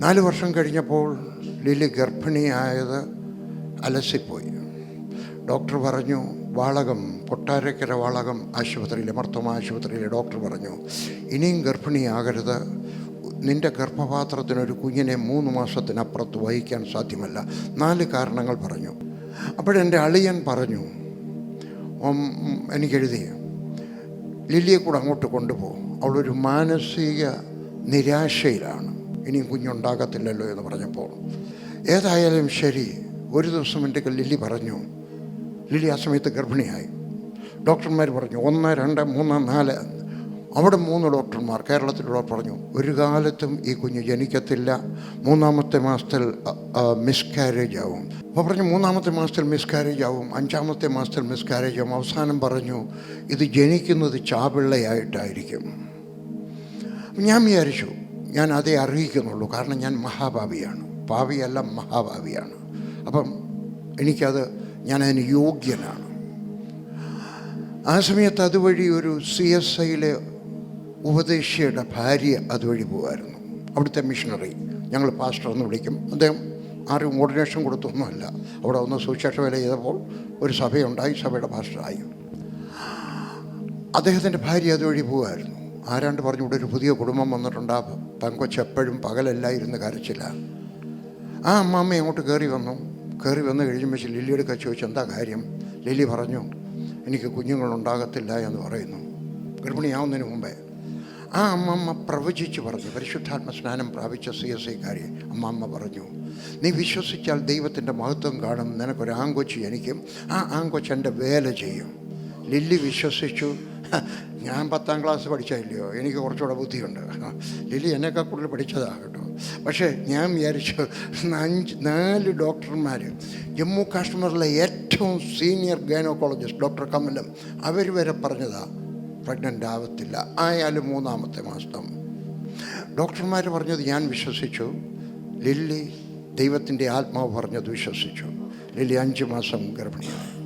നാല് വർഷം കഴിഞ്ഞപ്പോൾ ലിലി ഗർഭിണിയായത് അലസിപ്പോയി. ഡോക്ടർ പറഞ്ഞു വാളകം കൊട്ടാരക്കര വാളകം ആശുപത്രിയിലെ മർത്തോമ ആശുപത്രിയിലെ ഡോക്ടർ പറഞ്ഞു ഇനിയും ഗർഭിണിയാകരുത്. നിന്റെ ഗർഭപാത്രത്തിനൊരു കുഞ്ഞിനെ മൂന്ന് മാസത്തിനപ്പുറത്ത് വഹിക്കാൻ സാധ്യമല്ല. നാല് കാരണങ്ങൾ പറഞ്ഞു. അപ്പോഴെന്റെ അളിയൻ പറഞ്ഞു എനിക്കെഴുതി. ലില്ലിയെ കൂടെ അങ്ങോട്ട് കൊണ്ടുപോകും അവളൊരു മാനസിക നിരാശയിലാണ്. ഇനിയും കുഞ്ഞുണ്ടാകത്തില്ലല്ലോ എന്ന് പറഞ്ഞപ്പോൾ ഏതായാലും ശരി. ഒരു ദിവസം എന്റെ ലില്ലി പറഞ്ഞു. ലില്ലി ആ സമയത്ത് ഗർഭിണിയായി. ഡോക്ടർമാർ പറഞ്ഞു ഒന്ന് രണ്ട് മൂന്ന് നാല്. അവിടെ മൂന്ന് ഡോക്ടർമാർ കേരളത്തിലുള്ള പറഞ്ഞു ഒരു കാലത്തും ഈ കുഞ്ഞ് ജനിക്കത്തില്ല. മൂന്നാമത്തെ മാസത്തിൽ മിസ്കാരേജ് ആവും. അപ്പോൾ പറഞ്ഞു മൂന്നാമത്തെ മാസത്തിൽ മിസ്കാരേജ് ആവും. അഞ്ചാമത്തെ മാസത്തിൽ മിസ്കാരേജ് ആവും. അവസാനം പറഞ്ഞു ഇത് ജനിക്കുന്നത് ചാപിള്ളയായിട്ടായിരിക്കും. ഞാൻ വിചാരിച്ചു ഞാൻ അതേ അറിയിക്കുന്നുള്ളൂ. കാരണം ഞാൻ മഹാഭാവിയാണ്. ഭാവിയല്ല മഹാഭാവിയാണ്. അപ്പം എനിക്കത് അതിന് യോഗ്യനാണ്. ആ സമയത്ത് അതുവഴി ഒരു സി എസ് ഐയിലെ ഉപദേശിയുടെ ഭാര്യ അതുവഴി പോകുമായിരുന്നു അവിടുത്തെ മിഷണറി. ഞങ്ങൾ പാസ്റ്റർ എന്ന് വിളിക്കും. അദ്ദേഹം ആരും ഓർഡിനേഷൻ കൊടുത്തൊന്നുമല്ല. അവിടെ ഒന്ന് സുവിശേഷ വേല ചെയ്തപ്പോൾ ഒരു സഭയുണ്ടായി. സഭയുടെ പാസ്റ്ററായി. അദ്ദേഹത്തിന്റെ ഭാര്യ അതുവഴി പോകുമായിരുന്നു ആരാണ്ട് പറഞ്ഞു ഇവിടെ ഒരു പുതിയ കുടുംബം വന്നിട്ടുണ്ട്. ആ പെങ്കൊച്ച് എപ്പോഴും പകലെല്ലാം ഇരുന്ന് കരച്ചില്ല. ആ അമ്മാമ്മ അങ്ങോട്ട് കയറി വന്നു. കയറി വന്ന് കഴിയുമ്പോൾ ലില്ലിയുടെ കച്ച് ചോദിച്ചു എന്താ കാര്യം? ലില്ലി പറഞ്ഞു എനിക്ക് കുഞ്ഞുങ്ങളുണ്ടാകത്തില്ല എന്ന് പറയുന്നു. ഗർഭിണിയാവുന്നതിന് മുമ്പേ. ആ അമ്മമ്മ പ്രവചിച്ച് പറഞ്ഞു പരിശുദ്ധാത്മ സ്നാനം പ്രാപിച്ച സി എസ് ഐക്കാരി അമ്മമ്മ പറഞ്ഞു നീ വിശ്വസിച്ചാൽ ദൈവത്തിന്റെ മഹത്വം കാണും. നിനക്കൊരു ആങ്കൊച്ച് ജനിക്കും. ആ ആങ്കൊച്ച് എന്റെ വേല ചെയ്യും. ലില്ലി വിശ്വസിച്ചു. ഞാൻ പത്താം ക്ലാസ് പഠിച്ചില്ലയോ എനിക്ക് കുറച്ചുകൂടെ ബുദ്ധിയുണ്ട്. ലില്ലി എന്നെക്കാൾ കൂടുതൽ പഠിച്ചതാണ് കേട്ടോ. പക്ഷേ ഞാൻ വിചാരിച്ചു അഞ്ച് നാല് ഡോക്ടർമാർ ജമ്മു കാശ്മീരിലെ ഏറ്റവും സീനിയർ ഗൈനോക്കോളജിസ്റ്റ് ഡോക്ടർ കമലം അവർ വരെ പറഞ്ഞതാ പ്രഗ്നന്റ് ആവത്തില്ല. ആയാലും മൂന്നാമത്തെ മാസം. ഡോക്ടർമാർ പറഞ്ഞത് ഞാൻ വിശ്വസിച്ചു. ലില്ലി ദൈവത്തിന്റെ ആത്മാവ് പറഞ്ഞത് വിശ്വസിച്ചു. ലില്ലി അഞ്ച് മാസം ഗർഭിണിയായി